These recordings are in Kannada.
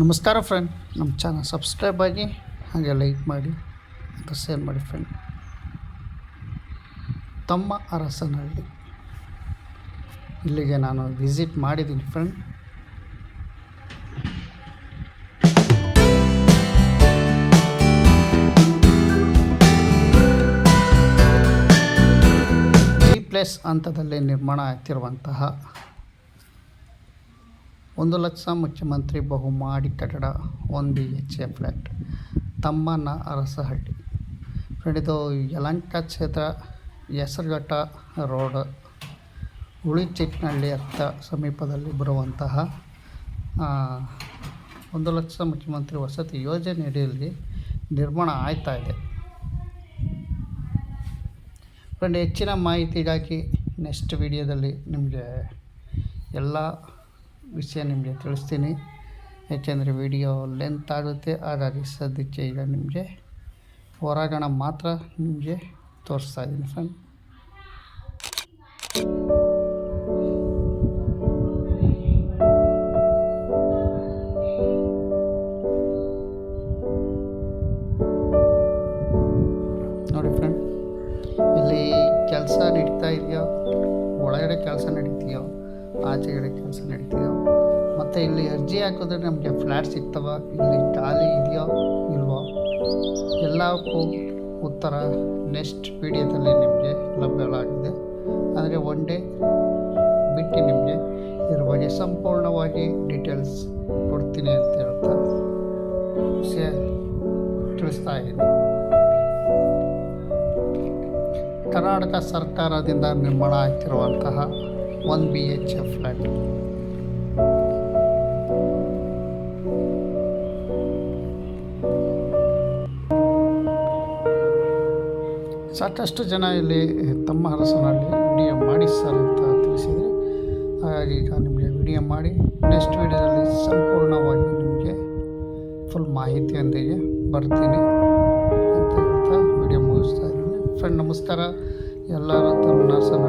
ನಮಸ್ಕಾರ ಫ್ರೆಂಡ್ ನಮ್ಮ ಚಾನಲ್ ಸಬ್ಸ್ಕ್ರೈಬ್ ಆಗಿ ಹಾಗೆ ಲೈಕ್ ಮಾಡಿ ಮತ್ತು ಶೇರ್ ಮಾಡಿ ಫ್ರೆಂಡ್ ತಮ್ಮ ಅರಸನಹಳ್ಳಿ. ಇಲ್ಲಿಗೆ ನಾನು ವಿಸಿಟ್ ಮಾಡಿದ್ದೀನಿ ಫ್ರೆಂಡ್ ಪ್ಲಸ್ ಹಂತದಲ್ಲಿ ನಿರ್ಮಾಣ ಆಗ್ತಿರುವಂತಹ ಒಂದು ಲಕ್ಷ ಮುಖ್ಯಮಂತ್ರಿ ಬಹುಮಾಡಿ ಕಟ್ಟಡ one B H A flat ತಮ್ಮನ ಅರಸಹಳ್ಳಿ. ಫ್ರೆಂಡ್ ಇದು ಯಲಂಕ ಕ್ಷೇತ್ರ, ಹೆಸರುಘಟ್ಟ ರೋಡ್, ಹುಳಿಚಿಟ್ನಹಳ್ಳಿ ಹತ್ತ ಸಮೀಪದಲ್ಲಿ ಬರುವಂತಹ ಒಂದು ಲಕ್ಷ ಮುಖ್ಯಮಂತ್ರಿ ವಸತಿ ಯೋಜನೆ ಅಡಿಯಲ್ಲಿ ನಿರ್ಮಾಣ ಆಯ್ತಾ ಇದೆ. ಫ್ರೆಂಡ್, ಹೆಚ್ಚಿನ ಮಾಹಿತಿಗಾಗಿ ನೆಕ್ಸ್ಟ್ ವಿಡಿಯೋದಲ್ಲಿ ನಿಮಗೆ ಎಲ್ಲ ವಿಷಯ ನಿಮಗೆ ತಿಳಿಸ್ತೀನಿ. ಏಕೆಂದರೆ ವಿಡಿಯೋ ಲೆಂತ್ ಆಗುತ್ತೆ, ಹಾಗಾಗಿ ಸದ್ಯಕ್ಕೆ ಈಗ ನಿಮಗೆ ಹೊರಾಗಣ ಮಾತ್ರ ನಿಮಗೆ ತೋರಿಸ್ತಾ ಇದ್ದೀನಿ ಫ್ರೆಂಡ್ ನೋಡಿ ಫ್ರೆಂಡ್ ಇಲ್ಲಿ ಕೆಲಸ ನಡೀತಾ ಇದೆಯೋ, ಒಳಗಡೆ ಕೆಲಸ ನಡೀತೀಯೋ ಆಚೆಗಡೆ ಕೆಲಸ ನಡೀತೀಯೋ ಮತ್ತು ಇಲ್ಲಿ ಅರ್ಜಿ ಹಾಕಿದ್ರೆ ನಮಗೆ ಫ್ಲ್ಯಾಟ್ ಸಿಗ್ತವ ಇಲ್ಲಿ ಖಾಲಿ ಇದೆಯೋ ಇಲ್ವೋ ಎಲ್ಲಕ್ಕೂ ಉತ್ತರ ನೆಕ್ಸ್ಟ್ ವಿಡಿಯೋದಲ್ಲಿ ನಿಮಗೆ ಲಭ್ಯವಾಗಿದೆ ಆದರೆ ಒನ್ ಡೇ ಬಿಟ್ಟು ನಿಮಗೆ ಇದ್ರ ಬಗ್ಗೆ ಸಂಪೂರ್ಣವಾಗಿ ಡೀಟೇಲ್ಸ್ ಕೊಡ್ತೀನಿ ಅಂತ ಹೇಳ್ತಾ ವಿಷಯ ತಿಳಿಸ್ತಾ ಇದ್ದೀನಿ. ಕರ್ನಾಟಕ ಸರ್ಕಾರದಿಂದ ನಿರ್ಮಾಣ ಆಗ್ತಿರುವಂತಹ one B H F flat ಸಾಕಷ್ಟು ಜನ ಇಲ್ಲಿ ತಮ್ಮ ಅರಸನಲ್ಲಿ ವಿಡಿಯೋ ಮಾಡಿ ಸರ್ ಅಂತ ತಿಳಿಸಿದರೆ ಹಾಗಾಗಿ ಈಗ ನಿಮಗೆ ವಿಡಿಯೋ ಮಾಡಿ ನೆಕ್ಸ್ಟ್ ವಿಡಿಯೋದಲ್ಲಿ ಸಂಪೂರ್ಣವಾಗಿ ನಿಮಗೆ ಫುಲ್ ಮಾಹಿತಿಯೊಂದಿಗೆ ಬರ್ತೀನಿ ಅಂತ ಹೇಳ್ತಾ ವಿಡಿಯೋ ಮುಗಿಸ್ತಾ ಇದ್ದೀನಿ. ಫ್ರೆಂಡ್ ನಮಸ್ಕಾರ. ಎಲ್ಲರೂ ತಮ್ಮ ನರ್ಸನಲ್ಲಿ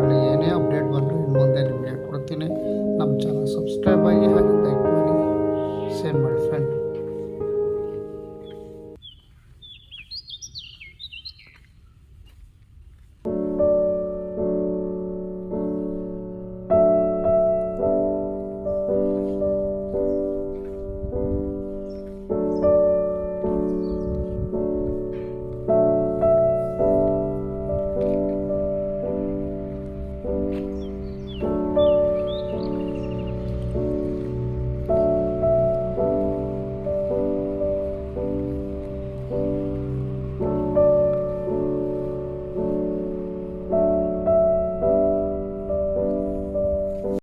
say my friend.